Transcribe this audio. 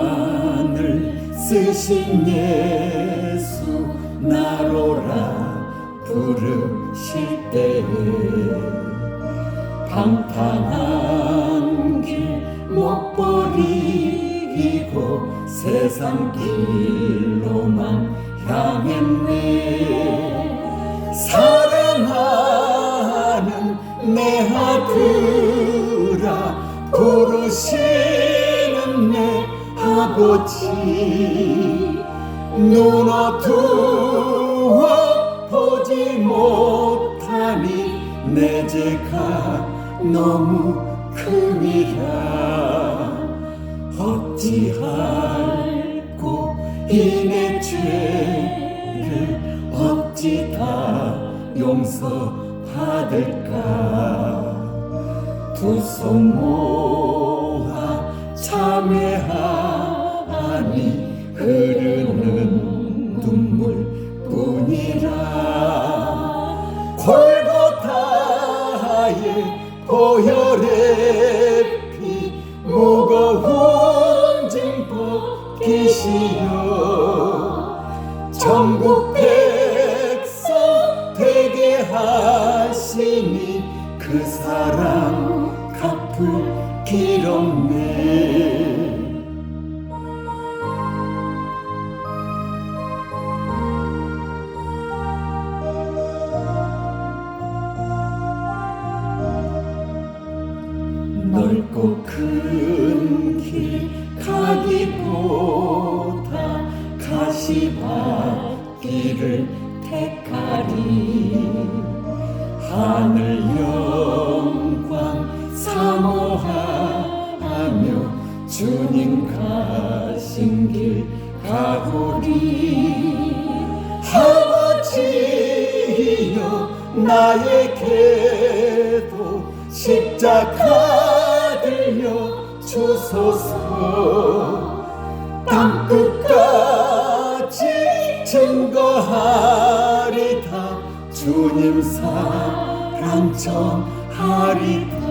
가시관을 쓰신 예수 나로라 부르실 때에 방탕한 길 못 버리고 세상 길로만 향했네. 사랑하는 내 아들아 부르시는 내 아버지 눈 어두워 보지 못하니 내 죄가 너무 큼이라 어찌할꼬 이내 죄를 어찌 다 용서받을까? 두 손 모아 참회하 니 흐르는 눈물뿐이라 골고타의 보혈의 피 무거운 짐 벗기시어 전국 백성 되게 하시니 그 사랑 갚을 길 없네 큰 길 가기보다 가시밭길을 택하리. 하늘 영광 사모하며 주님 가신 길 가보리. 아버지여 나에게도 십자가 주소서. 땅끝까지 증거하리다. 주님 사랑 전하리다